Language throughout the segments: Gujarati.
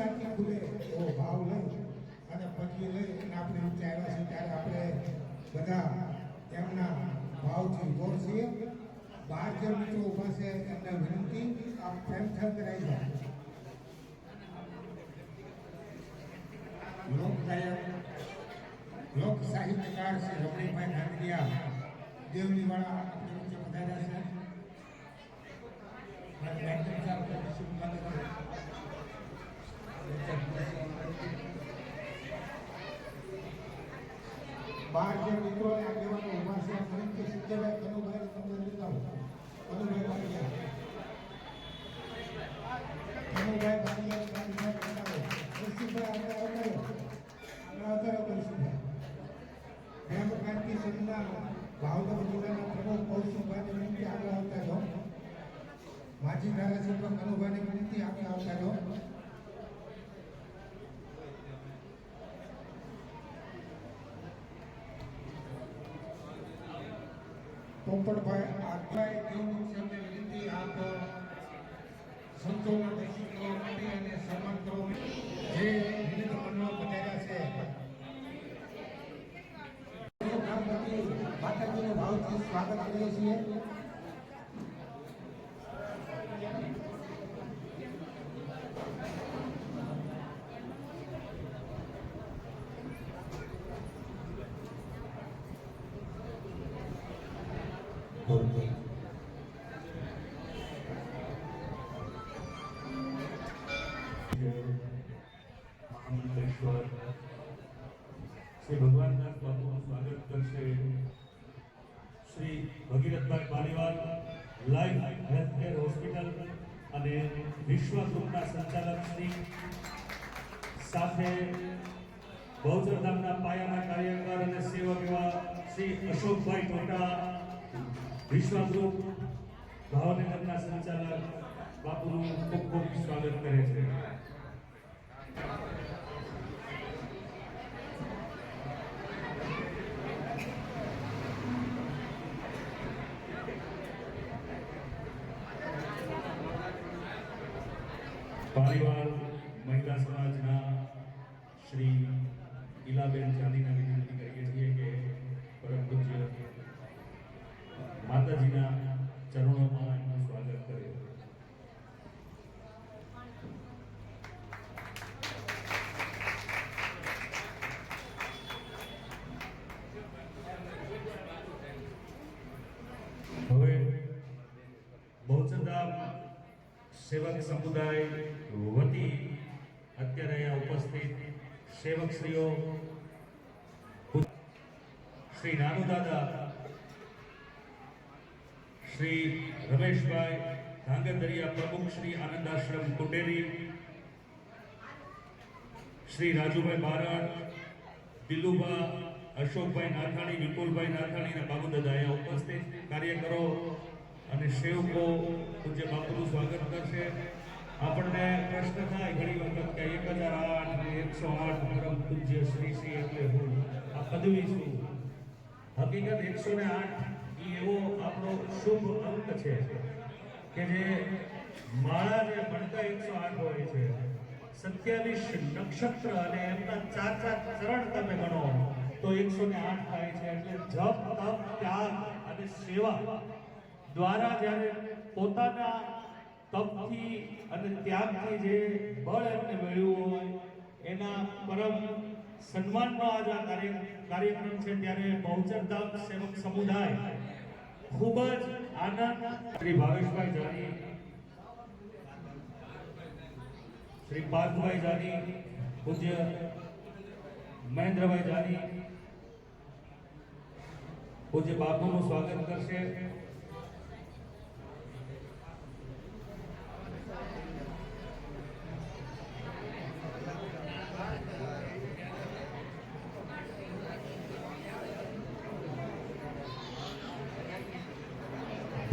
ટાંકી ખુલે એવો ભાવ લઈ. અને પછી લઈ અને આપણે નીચે છીએ. ત્યારે આપણે બધા એમના ભાવથી ગોળ છીએ. બહાર જે મિત્રો ઊભા છે, એમને વિનંતી, આપ પ્રેમ થર કરાવી જાય લોકગાયક, લોક સાહિત્યકાર શ્રી રમણીભાઈ ધાંગડિયા દેવલીવાળા આપણી વચ્ચે પધાર્યા છે મારે ગાયત્રી સાહેબ શુભ સ્વાગત બાર જે મિત્રો આગેવાનો કનુભાઈ તમને લીધા કનુભાઈ ભાટિયા કનુભાઈ ભાટિયા કનુભાઈ ભાટિયા આગળ અવતરો કૃષિભાઈ પ્રેમ ક્રાંતિ સંઘના ભાવનગર જિલ્લાના પ્રમુખ કૌશિકભાઈને વિનંતી આગળ આવતા રહો માજી ધારાસભ્ય કનુભાઈને વિનંતી આગળ આવતા રહો પોપટભાઈ આટલા એક છે વિનંતી આપ સંતોના દર્શન કરવા માટે અને સન્માન કરવા માટે જે વિનંતી મંડળો પધાર્યા છે. ભાવથી સ્વાગત કરીએ છીએ. શ્રી ભગવાનદાસ બાપુનું સ્વાગત કરશે. Shri Bhagirathbhai Paliwal life healthcare hospital અને વિશ્વ ગ્રુપના સંચાલક શ્રી સાથે બહુચરધામના પાયાના કાર્યકર અને સેવક એવા શ્રી અશોકભાઈ ટોટા, વિશ્વ ગ્રુપ, ભાવનગરના સંચાલક બાપુનું ખૂબ ખૂબ સ્વાગત કરે છે. પરિવાર મહિલા સમાજના શ્રી ઈલાબેન ચાંદીને વિનંતી કરીએ છીએ કે પરમ પૂજ્ય માતાજીના ચરણોમાં એમનું સ્વાગત કરે હવે બહુચંદામ સેવક સમુદાય વતી અત્યારે અહીંયા ઉપસ્થિત સેવકશ્રીઓ, શ્રી નાનુ દાદા શ્રી રમેશભાઈ ધાંગધરિયા પ્રમુખ શ્રી આનંદ આશ્રમ કુંડેરી, શ્રી રાજુભાઈ બારડ દિલુભા, અશોકભાઈ નાથાણી, વિપુલભાઈ નાથાણી અને બાબુદાદા અહીંયા ઉપસ્થિત કાર્યકરો અને સેવકો પૂજ્ય બાપુનું સ્વાગત કરશે. આપણને પ્રશ્ન થાય, ઘણી વખત કે એક હજાર આઠ ને એકસો આઠ પરમ પૂજ્ય શ્રી શ્રી એટલે હું આ પદવી છું. હકીકત એકસો ને આઠ એ એવો આપણો શુભ અંક છે કે જે માળા જે ભણતા એકસો આઠ હોય છે, સત્યાવીસ નક્ષત્ર અને એમના ચાર ચાર ચરણ તમે ગણો, તો એકસો ને આઠ થાય છે. એટલે જપ, તપ, ત્યાગ અને સેવા દ્વારા જ્યારે પોતાના તપથી અને ત્યાગથી જે બળ એમને મળ્યું હોય, એના પરમ સન્માનનો આજ આ કાર્ય, કાર્યક્રમ છે ત્યારે બહુચર ધામ સેવક સમુદાય ખૂબ જ આનંદ શ્રી ભાવેશભાઈ જાની, શ્રી પાર્થભાઈ જાની, પૂજ્ય મહેન્દ્રભાઈ જાની, પૂજ્ય બાપુનું સ્વાગત કરશે.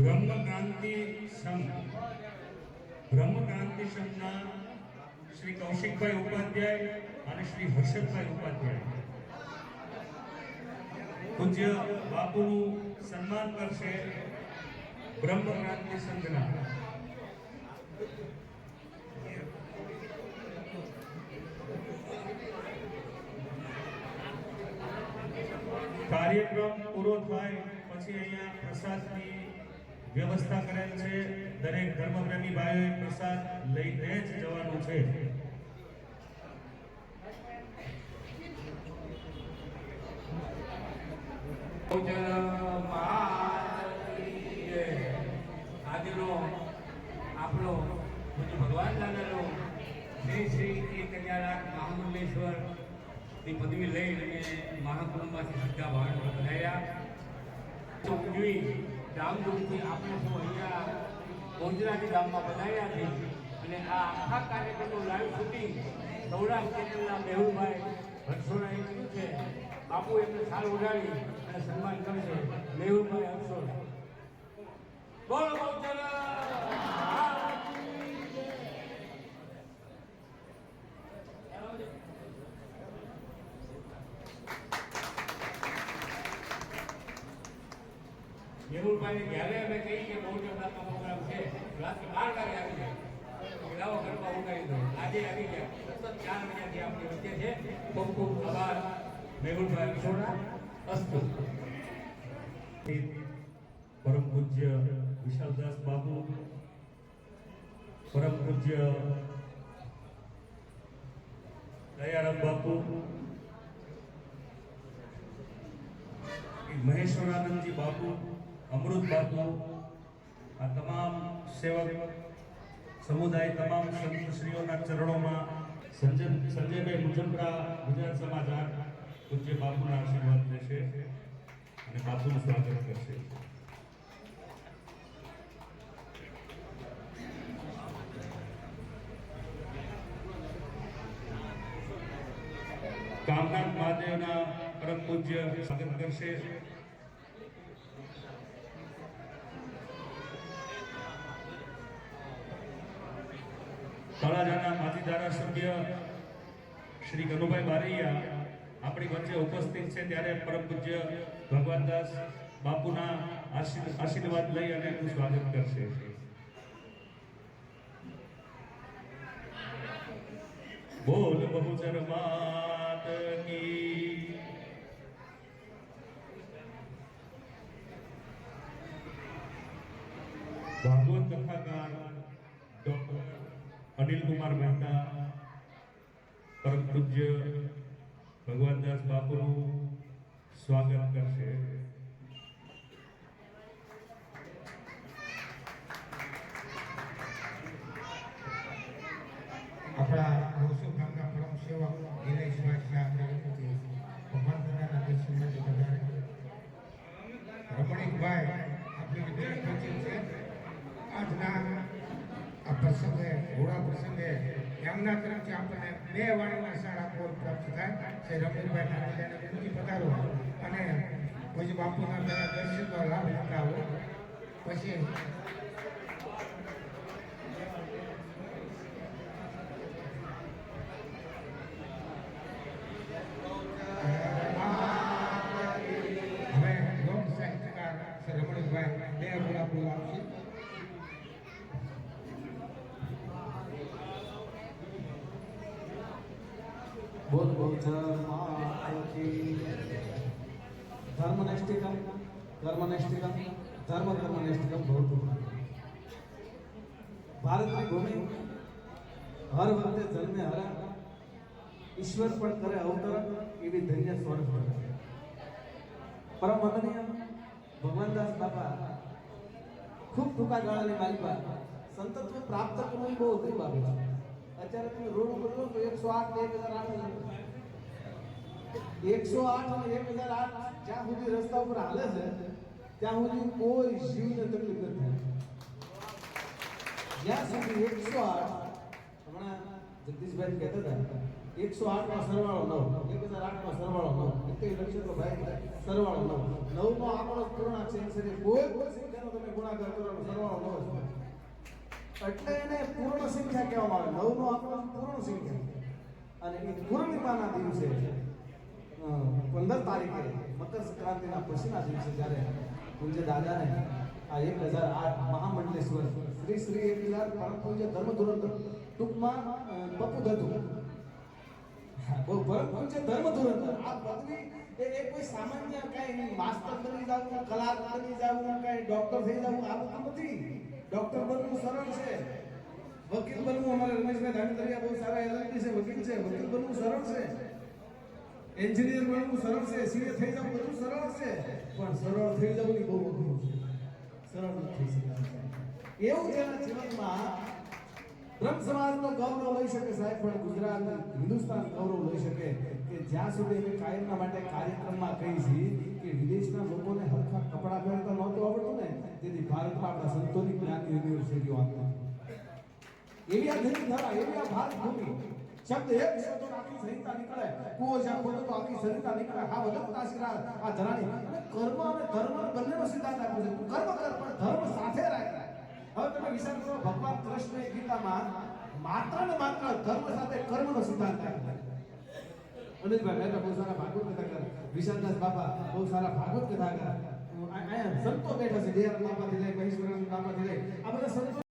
બ્રહ્મક્રાંતિ સંઘ. બ્રહ્મ સંઘના શ્રી કૌશિકભાઈ ઉપાધ્યાય અને શ્રી હર્ષદભાઈ ઉપાધ્યાય. પૂજ્ય બાપુનું સન્માન કરશે બ્રહ્મ ક્રાંતિ સંઘના. કાર્યક્રમ પૂરો થાય પછી અહીંયા પ્રસાદની વ્યવસ્થા કરેલ છે. દરેક ધર્મપ્રેમી ભાઈઓએ પ્રસાદ લઈને જ જવાનું છે. આજનો આપણો ભગવાન દાદાનો શ્રી શ્રી એક હજાર મહામંડલેશ્વરની પદવી લઈ અને મહાકુંભમાંથી સીધા પધાર્યા તો ઉજવી ધામધૂમથી આપણે સૌ અહીંયા ગોજરાતી ગામમાં બનાવ્યા છે. અને આ આખા કાર્યક્રમનું લાઈવ શૂટિંગ સૌરાષ્ટ્ર ચેનલના મેહુલભાઈ હર્ષોરાએ કર્યું છે. બાપુ એમને સાર ઉડાડી અને સન્માન કરશે મેહુલભાઈ હર્ષોરા બોલો બહુચરા મેહુલભાઈ જ્યારે અમે કહીએ કે બહુ રાતનો પ્રોગ્રામ છે રાત્રે બાર વાગે આવી જાય. લાવો ઘરમાં ઉગાડી દો આજે આવી ગયા. સતત ચાર વાગ્યાથી આપણી વચ્ચે છે. ખૂબ ખૂબ આભાર. મેહુલભાઈ કિશોરા અસ્તુ. પરમ પૂજ્ય વિશાલદાસ બાપુ પરમ પૂજ્ય દયારામ બાપુ, મહેશ્વરાનંદજી બાપુ અમૃત બાપુ આ તમામ સેવક સમુદાય, તમામ સંતશ્રીઓના ચરણોમાં સંજય સંજયભાઈ મુજબરા ગુજરાત સમાચાર પૂજ્ય બાપુના આશીર્વાદ લેશે અને બાપુનું સ્વાગત કરશે. કામનાથ મહાદેવના પરમ પૂજ્ય સ્વાગત કરશે તળાજાના માજી ધારાસભ્ય શ્રી કનુભાઈ બારૈયા આપણી વચ્ચે ઉપસ્થિત છે ત્યારે પરમ પૂજ્ય ભગવાનદાસ બાપુના આશીર્વાદ લઈ અને એનું સ્વાગત કરશે. બોલ બહુચર માત કી. ભાગવત કથાકાર ડોક્ટર અનિલ કુમાર મહેતા પરમ પૂજ્ય ભગવાનદાસ બાપુનું સ્વાગત કરશે આપણા રોસુ ગામના પરમ સેવક દિનેશભાઈ શાહ પ્રવૃત્તિ ભગવાન દાદાના દર્શન માટે પધારે રમણીકભાઈ આપણી બેન પહોંચી છે આજના આ પ્રસંગે ઘોડા પ્રસંગે એમના તરફથી આપણને બે વાણીના સારા આપવો પ્રાપ્ત થાય છે રમણીકભાઈ નારાયણને વિનંતી પધારો અને ભુજ બાપુના દર્શનનો લાભ લેતા પછી હવે લોક સાહિત્યકાર શ્રી રમણીકભાઈ બે ગુલાબ આપશે બોલ બોલ ધર્મનિષ્ઠિકમ ધર્મનિષ્ઠિકમ ધર્મ ધર્મનિષ્ઠિકમ ભવતુ ભારતની ભૂમિ હર વખતે જન્મે હરા ઈશ્વર પણ કરે અવતરણ એવી ધન્ય સ્વર્ગ પર પરમ વંદનીય ભગવાનદાસ બાપા, ખૂબ ટૂંકા ગાળાની માલિકા સંતત્વ પ્રાપ્ત કરવું બહુ અઘરી બાબત છે. અત્યારે તમે ઉપર જો તો એકસો આઠ એક હજાર આઠ એકસો આઠ અને એક હજાર આઠ જ્યાં સુધી રસ્તા ઉપર હાલે છે, ત્યાં સુધી કોઈ જીવને તકલીફ નથી જ્યાં સુધી એકસો આઠ, હમણાં જગદીશભાઈ કહેતા હતા, એકસો આઠમાં સરવાળો નવ, એક હજાર આઠમાં સરવાળો નવ. એટલે લક્ષ્ય તો ભાઈ, સરવાળો નવ. નવ નો આંકડો જ પૂર્ણાંક છે? એટલે કોઈ કોઈ સંખ્યાનો તમે ગુણાકાર કરો, સરવાળો નવ છે એટલે એને પૂર્ણ સંખ્યા કહેવામાં આવે. નવ નો આંકડો પૂર્ણ સંખ્યા અને એ પૂર્ણિમાના દિવસે પંદર તારીખે મકર સંક્રાંતિના પછીના દિવસે જ્યારે પૂજ્ય દાદાને આ એક હજાર આઠ મહામંડલેશ્વર શ્રી શ્રી એક હજાર પરમ પૂજ્ય ધર્મ ધુરંધર ટૂંકમાં બપુ દત્તુ પરમ પૂજ્ય ધર્મ ધુરંધર. આ પદવી એ કોઈ સામાન્ય કાંઈ માસ્ટર બની જવું કલાકાર બની જવું, કાંઈ ડોક્ટર થઈ જવું, આ બધું નથી ડોક્ટર બનવું સરળ છે. વકીલ બનવું અમારે રમેશભાઈ ધાણીધરિયા બહુ સારા એલએલબી છે, વકીલ છે. વકીલ બનવું સરળ છે. એન્જિનિયર બનવું સરળ છે. સીએ થઈ જવું બધું સરળ છે. પણ સરળ થઈ જવું બહુ અઘરું છે. સરળ નથી થઈ શકતું એવું જેના જીવનમાં બ્રહ્મ સમાજનો ગૌરવ લઈ શકે સાહેબ, પણ ગુજરાત હિન્દુસ્તાન ગૌરવ લઈ શકે કે જ્યાં સુધી અમે કાયમના માટે કાર્યક્રમમાં કહી છીએ કે વિદેશના લોકોને હરખા કપડાં પહેરતા નહોતું આવડતું ને? તેથી ભારતમાં આપણા સંતોની જ્ઞાન યુનિવર્સિટીઓ આપતા. એવી આ ધરી ધરા, એવી આ ભારત ભૂમિ શબ્દ એક શબ્દ આખી સંહિતા નીકળે. કુઓ જ્યાં ખોટો તો આખી સંહિતા નીકળે. આ વદનતા શિરા આ ધરાની. અને કર્મ અને ધર્મ બંનેનો સિદ્ધાંત આપ્યો છે. કર્મ કર, પણ ધર્મ સાથે રાખ. હવે તમે વિચાર કરો કૃષ્ણએ ગીતામાં માત્ર ને માત્ર ધર્મ સાથે કર્મનો સિદ્ધાંત અનિલભાઈ મહેતા બહુ સારા ભાગવત કથા કર. વિશાલદાસ બાપા બહુ સારા ભાગવત કથા કર. અહીંયા સંતો બેઠા છે. દયારામ બાપાથી લઈ મહેશ્વરામ બાપાથી લઈ, આ બધા સંતો